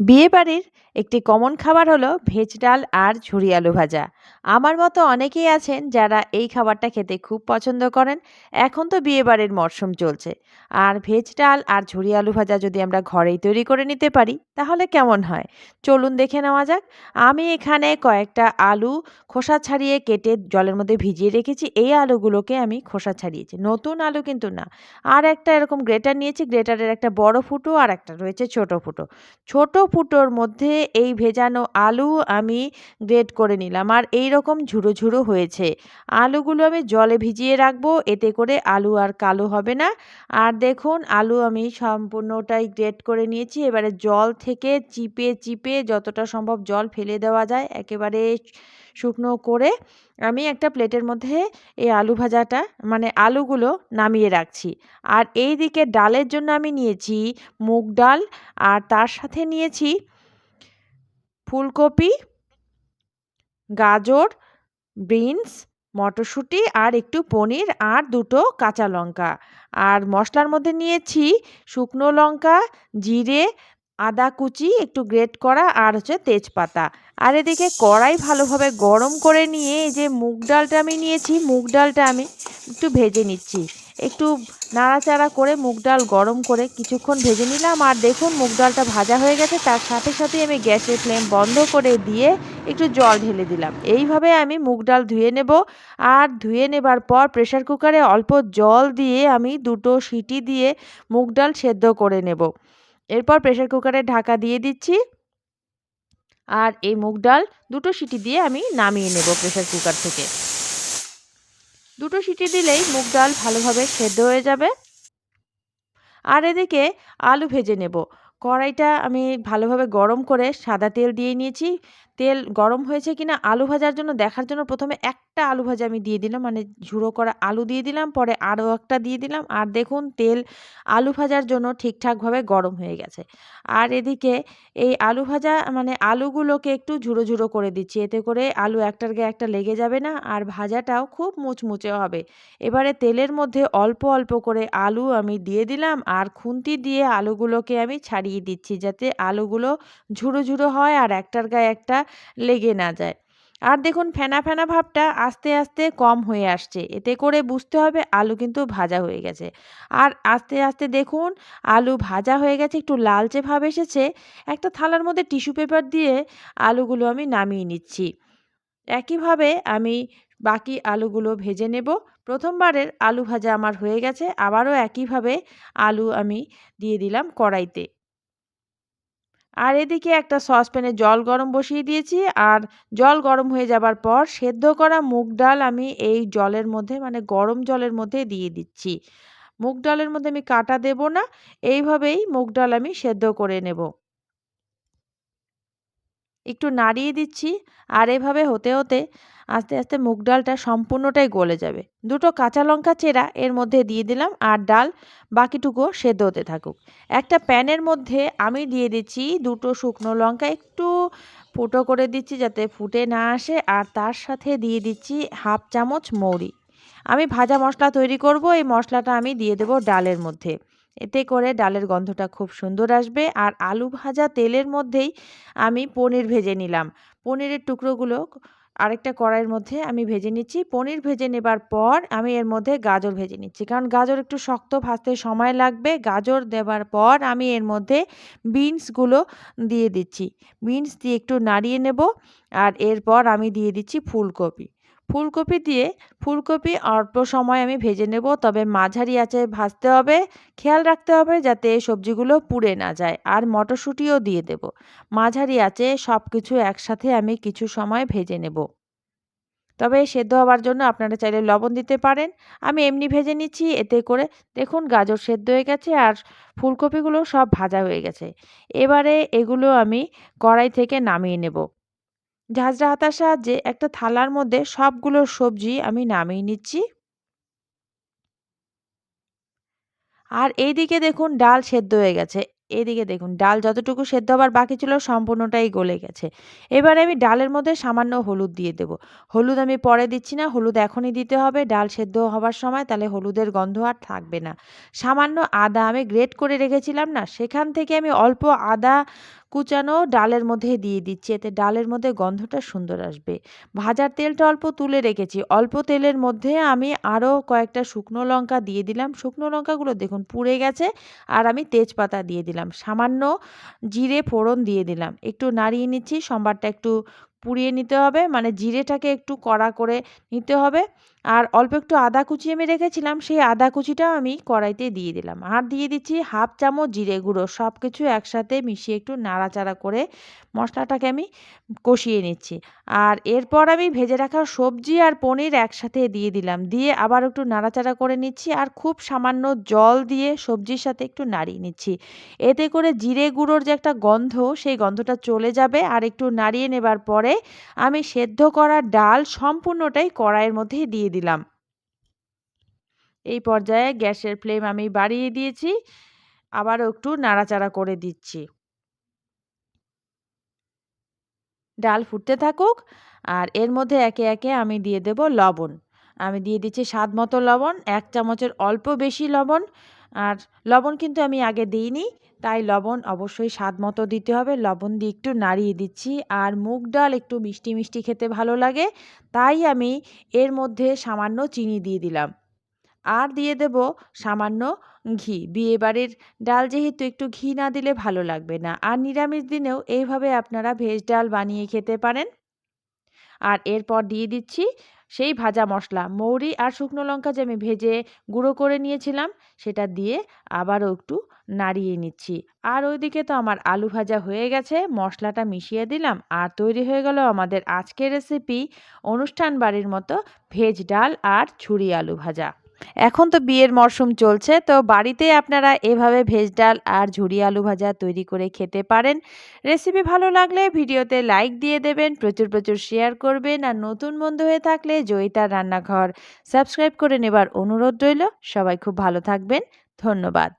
বিয়েবাড়ির একটি কমন খাবার হলো ভেজ ডাল আর ঝুরি আলু ভাজা। আমার মতো অনেকেই আছেন যারা এই খাবারটা খেতে খুব পছন্দ করেন। এখন তো বিয়েবাড়ির মরশুম চলছে। আর ভেজ ডাল আর ঝুরি আলু ভাজা যদি আমরা ঘরেই তৈরি করে নিতে পারি, তাহলে কেমন হয়? চলুন দেখে নেওয়া যাক। আমি এখানে কয়েকটা আলু খোসা ছাড়িয়ে কেটে জলের মধ্যে ভিজিয়ে রেখেছি। এই আলুগুলোকে আমি খোসা ছাড়িয়েছি। নতুন আলু কিন্তু না। আর একটা এরকম গ্রেটার নিয়েছি। গ্রেটারের একটা বড় ফুটো আর একটা রয়েছে ছোট ফুটো। ছোট ফুটোর মধ্যে এই ভেজানো আলু আমি গ্রেট করে নিলাম। আর এই রকম ঝুড়ো ঝুড়ো হয়েছে। আলুগুলো আমি জলে ভিজিয়ে রাখব, এতে করে আলু আর কালো হবে না। আর দেখুন, আলু আমি সম্পূর্ণটাই গ্রেট করে নিয়েছি। এবারে জল থেকে চিপে চিপে যতটা সম্ভব জল ফেলে দেওয়া যায়। একেবারে শুকনো করে আমি একটা প্লেটের মধ্যে এই আলু ভাজাটা মানে আলুগুলো নামিয়ে রাখছি। আর এই দিকে ডালের জন্য আমি নিয়েছি মুগ ডাল, আর তার সাথে নিয়েছি ফুলকপি, গাজর, বিনস, মটরশুঁটি, আর একটু পনির, আর দুটো কাঁচা লঙ্কা। আর মশলার মধ্যে নিয়েছি শুকনো লঙ্কা, জিরে আদা কুচি, একটু গ্রেট করা আর হচ্ছে তেজপাতা। আর এদিকে কড়াই ভালোভাবে গরম করে নিয়ে যে মুগ ডালটা আমি নিয়েছি, মুগ ডালটা আমি একটু ভেজে নিচ্ছি। একটু নাড়াচাড়া করে মুগ ডাল গরম করে কিছুক্ষণ ভেজে নিলাম। আর দেখুন মুগ ডালটা ভাজা হয়ে গেছে, তার সাথে সাথে আমি গ্যাসের ফ্লেম বন্ধ করে দিয়ে একটু জল ঢেলে দিলাম। এইভাবে আমি মুগ ডাল ধুয়ে নেব। আর ধুয়ে নেবার পর প্রেশার কুকারে অল্প জল দিয়ে আমি দুটো সিটি দিয়ে মুগ ডাল সেদ্ধ করে নেব। এরপর প্রেশার কুকারে ঢাকা দিয়ে দিচ্ছি। আর এই মুগ ডাল দুটো সিটি দিয়ে আমি নামিয়ে নেব প্রেশার কুকার থেকে। দুটো সিটি দিলেই মুগ ডাল ভালোভাবে সেদ্ধ হয়ে যাবে। আর এদিকে আলু ভেজে নেব। কড়াইটা আমি ভালোভাবে গরম করে সাদা তেল দিয়ে নিয়েছি। তেল গরম হয়েছে কিনা আলু ভাজার জন্য দেখার জন্য প্রথমে একটা আলু ভাজা আমি দিয়ে দিলাম মানে ঝুড়ো করা আলু দিয়ে দিলাম, পরে আরও একটা দিয়ে দিলাম। আর দেখুন, তেল আলু ভাজার জন্য ঠিকঠাকভাবে গরম হয়ে গেছে। আর এদিকে এই আলু ভাজা মানে আলুগুলোকে একটু ঝুড়ো ঝুড়ো করে দিচ্ছি, এতে করে আলু একটার গায়ে একটা লেগে যাবে না, আর ভাজাটাও খুব মুচমুচে হবে। এবারে তেলের মধ্যে অল্প অল্প করে আলু আমি দিয়ে দিলাম, আর খুন্তি দিয়ে আলুগুলোকে আমি ছাড়িয়ে দিচ্ছি, যাতে আলুগুলো ঝুড়ো ঝুড়ো হয় আর একটার গায়ে একটা লেগে না যায়। আর দেখুন, ফেনা ফেনা ভাবটা আস্তে আস্তে কম হয়ে আসছে। এতে করে বুঝতে হবে আলু কিন্তু ভাজা হয়ে গেছে। আর আস্তে আস্তে দেখুন, আলু ভাজা হয়ে গেছে, একটু লালচে ভাব এসেছে। একটা থালার মধ্যে টিস্যু পেপার দিয়ে আলুগুলো আমি নামিয়ে নিচ্ছি। একইভাবে আমি বাকি আলুগুলো ভেজে নেব। প্রথমবারের আলু ভাজা আমার হয়ে গেছে। আবারও একইভাবে আলু আমি দিয়ে দিলাম কড়াইতে। আর এদিকে একটা সসপ্যানে জল গরম বসিয়ে দিয়েছি, আর জল গরম হয়ে যাবার পর সেদ্ধ করা মুগ ডাল আমি এই জলের মধ্যে মানে গরম জলের মধ্যে দিয়ে দিচ্ছি। মুগ ডালের মধ্যে আমি কাটা দেব না, এইভাবেই মুগ ডাল আমি সেদ্ধ করে নেব। একটু নাড়িয়ে দিচ্ছি, আর এভাবে হতে হতে আস্তে আস্তে মুগ ডালটা সম্পূর্ণটাই গলে যাবে। দুটো কাঁচা লঙ্কা চেরা এর মধ্যে দিয়ে দিলাম, আর ডাল বাকিটুকু সেদ্ধ হতে থাকুক। একটা প্যানের মধ্যে আমি দিয়ে দিচ্ছি দুটো শুকনো লঙ্কা, একটু ফুটো করে দিচ্ছি যাতে ফুটে না আসে, আর তার সাথে দিয়ে দিচ্ছি হাফ চামচ মৌরি। আমি ভাজা মশলা তৈরি করব, এই মশলাটা আমি দিয়ে দেবো ডালের মধ্যে। এতে করে ডালের গন্ধটা খুব সুন্দর আসবে। আর আলু ভাজা তেলের মধ্যেই আমি পনির ভেজে নিলাম। পনিরের টুকরোগুলো আরেকটা কড়াইয়ের মধ্যে আমি ভেজে নিচ্ছি। পনির ভেজে নেবার পর আমি এর মধ্যে গাজর ভেজে নিচ্ছি। কারণ গাজর একটু শক্ত ভাজতে সময় লাগবে। গাজর দেওয়ার পর আমি এর মধ্যে বিনসগুলো দিয়ে দিচ্ছি। বিনস দিয়ে একটু নাড়িয়ে নেব। আর এরপর আমি দিয়ে দিচ্ছি ফুলকপি। ফুলকপি দিয়ে ফুলকপি অল্প সময় আমি ভেজে নেব, তবে মাঝারি আঁচে ভাজতে হবে। খেয়াল রাখতে হবে যাতে সবজিগুলো পুড়ে না যায়, আর মটরশুঁটিও দিয়ে দেব। মাঝারি আঁচে সব কিছু একসাথে আমি কিছু সময় ভেজে নেব। তবে সেদ্ধ হওয়ার জন্য আপনারা চাইলে লবণ দিতে পারেন। আমি এমনি ভেজে নিচ্ছি, এতে করে দেখুন গাজর সেদ্ধ হয়ে গেছে আর ফুলকপিগুলো সব ভাজা হয়ে গেছে। এবারে এগুলো আমি কড়াই থেকে নামিয়ে নেব। ঝাঁঝরা হাতার সাহায্যে একটা থালার মধ্যে সবগুলো সবজি আমি নামিয়ে নিচ্ছি। আর এইদিকে দেখুন ডাল সেদ্ধ হয়ে গেছে। এদিকে দেখুন ডাল যতটুকু সেদ্ধ হবার বাকি ছিল সম্পূর্ণটাই গলে গেছে। এবারে আমি ডালের মধ্যে সামান্য হলুদ দিয়ে দেব। হলুদ আমি পরে দিচ্ছি না, হলুদ এখনই দিতে হবে। ডাল সেদ্ধ হবার সময় তাহলে হলুদের গন্ধ আর থাকবে না। সামান্য আদা আমি গ্রেট করে রেখেছিলাম না, সেখান থেকে আমি অল্প আদা কুচানো ডালের মধ্যে দিয়ে দিচ্ছি। এতে ডালের মধ্যে গন্ধটা সুন্দর আসবে। ভাজার তেলটা অল্প তুলে রেখেছি। অল্প তেলের মধ্যে আমি আরও কয়েকটা শুকনো লঙ্কা দিয়ে দিলাম। শুকনো লঙ্কাগুলো দেখুন পুড়ে গেছে আর আমি তেজপাতা দিয়ে দিলাম। সামান্য জিরে ফোড়ন দিয়ে দিলাম। একটু নাড়িয়ে নিচ্ছি। সম্বারটা একটু পুড়িয়ে নিতে হবে। মানে জিরেটাকে একটু কড়া করে নিতে হবে। আর অল্প একটু আদা কুচি আমি রেখেছিলাম, সেই আদা কুচিটাও আমি কড়াইতে দিয়ে দিলাম। আর দিয়ে দিচ্ছি হাফ চামচ জিরে গুঁড়ো সব কিছু একসাথে মিশিয়ে একটু নাড়াচাড়া করে মশলাটাকে আমি কষিয়ে নিচ্ছি। আর এরপর আমি ভেজে রাখা সবজি আর পনির একসাথে দিয়ে দিলাম। দিয়ে আবার একটু নাড়াচাড়া করে নিচ্ছি আর খুব সামান্য জল দিয়ে সবজির সাথে একটু নাড়িয়ে নিচ্ছি। এতে করে জিরে গুঁড়োর যে একটা গন্ধ, সেই গন্ধটা চলে যাবে। আর একটু নাড়িয়ে নেবার পরে আমি সেদ্ধ করা ডাল সম্পূর্ণটাই কড়াইয়ের মধ্যে দিয়ে দিলাম। এই পর্যায়ে গ্যাসের ফ্লেম আমি বাড়িয়ে দিয়েছি, আবারও একটু নাড়াচাড়া করে দিচ্ছি। ডাল ফুটতে থাকুক, আর এর মধ্যে একে একে আমি দিয়ে দেব লবণ। আমি দিয়ে দিচ্ছি স্বাদ মতো লবণ, এক চামচের অল্প বেশি লবণ আর লবণ কিন্তু আমি আগে দিইনি, তাই লবণ অবশ্যই স্বাদ মতো দিতে হবে। লবণ দিয়ে একটু নাড়িয়ে দিচ্ছি, আর মুগ ডাল একটু মিষ্টি মিষ্টি খেতে ভালো লাগে, তাই আমি এর মধ্যে সামান্য চিনি দিয়ে দিলাম। আর দিয়ে দেব সামান্য ঘি। বিয়েবাড়ির ডাল যেহেতু একটু ঘি না দিলে ভালো লাগবে না। আর নিরামিষ দিনেও এইভাবে আপনারা ভেজ ডাল বানিয়ে খেতে পারেন। আর এরপর দিয়ে দিচ্ছি সেই ভাজা মশলা, মৌরি আর শুকনো লঙ্কা যে আমি ভেজে গুঁড়ো করে নিয়েছিলাম, সেটা দিয়ে আবারও একটু নাড়িয়ে নিচ্ছি। আর ওইদিকে তো আমার আলু ভাজা হয়ে গেছে, মশলাটা মিশিয়ে দিলাম, আর তৈরি হয়ে গেল আমাদের আজকের রেসিপি অনুষ্ঠান বাড়ির মতো ভেজ ডাল আর ছুরি আলু ভাজা। এখন তো বিয়ের মরশুম চলছে, তো বাড়িতে আপনারা এভাবে ভেজ ডাল আর ঝুড়ি আলু ভাজা তৈরি করে খেতে পারেন। রেসিপি ভালো লাগলে ভিডিওতে লাইক দিয়ে দেবেন, প্রচুর প্রচুর শেয়ার করবেন আর নতুন বন্ধু হয়ে থাকলে জয়িতার রান্নাঘর সাবস্ক্রাইব করে নেবার অনুরোধ রইল। সবাই খুব ভালো থাকবেন, ধন্যবাদ।